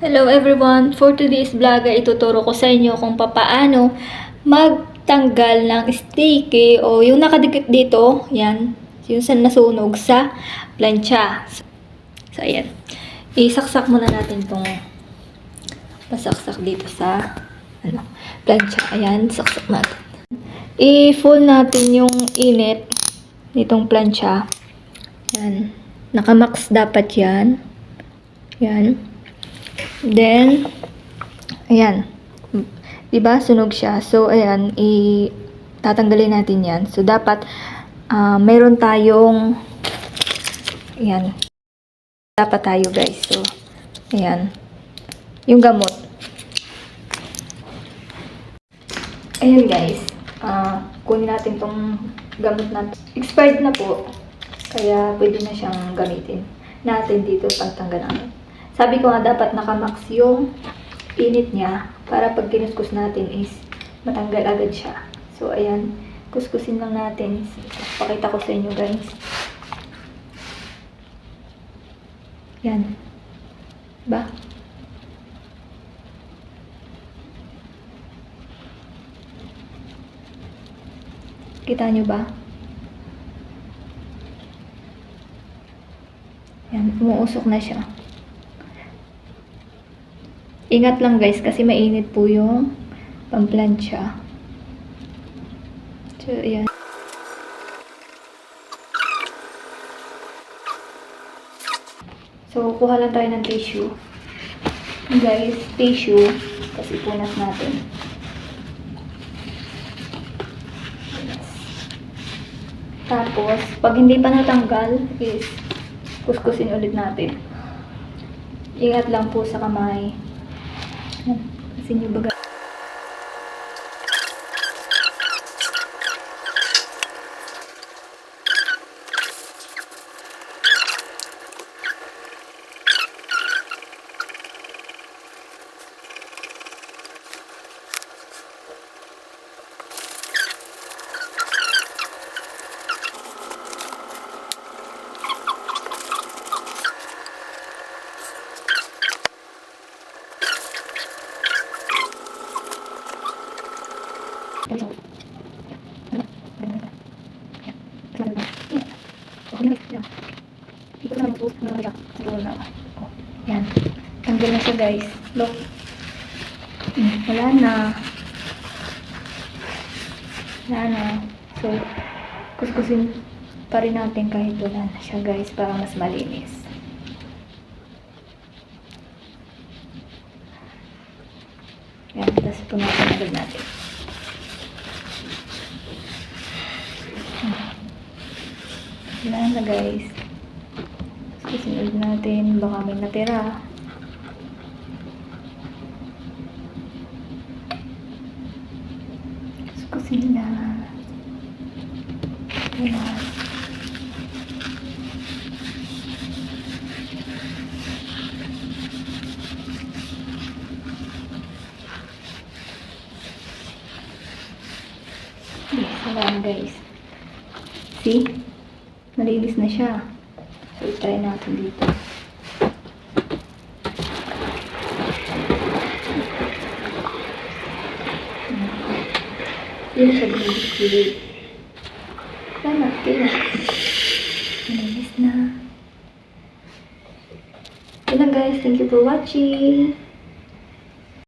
Hello everyone! For today's vlog ay ituturo ko sa inyo kung papaano magtanggal ng sticky o yung nakadikit dito, yan, yung sa nasunog sa plancha. So, ayan. Isaksak muna natin tong pasaksak dito sa ano, plancha. Ayan, saksak natin. I-full natin yung init nitong plancha. Yan. Nakamax dapat yan. Yan. Then, ayan. Diba? Sunog siya. So, ayan. I tatanggalin natin yan. So, dapat ah, mayroon tayong ayan. Dapat tayo guys. So, ayan. Yung gamot. Ayan guys. Ah, kunin natin tong gamot natin. Expired na po. Kaya pwede na siyang gamitin natin dito pagtanggal natin. Sabi ko nga dapat nakamax yung init niya para pag kinuskus natin is matanggal agad siya. So, ayan. Kuskusin lang natin. Pakita ko sa inyo guys. Yan. Ba? Kita nyo ba? Yan, umuusok na siya. Ingat lang guys kasi mainit po yung pamplansya. So, ayan. So, kuha lang tayo ng tissue. Guys, tissue. Kasi punas natin. Tapos, pag hindi pa natanggal, is kuskusin ulit natin. Ingat lang po sa kamay. Kasi nyo baga. Yan. Tanggal na siya guys. Look. Wala na. Wala na. So, kuskusin pa rin natin kahit wala na siya guys para mas malinis. Yan. Tapos punasan agad natin. Wala na guys. Susunod natin. Baka may natira. Sukusin na. Yes, wala na guys. See? Nalilis na siya. So, try natin dito. Yun siya gilid-gilid. Tama, kaya. Nalilis na. Yun lang guys. Thank you for watching.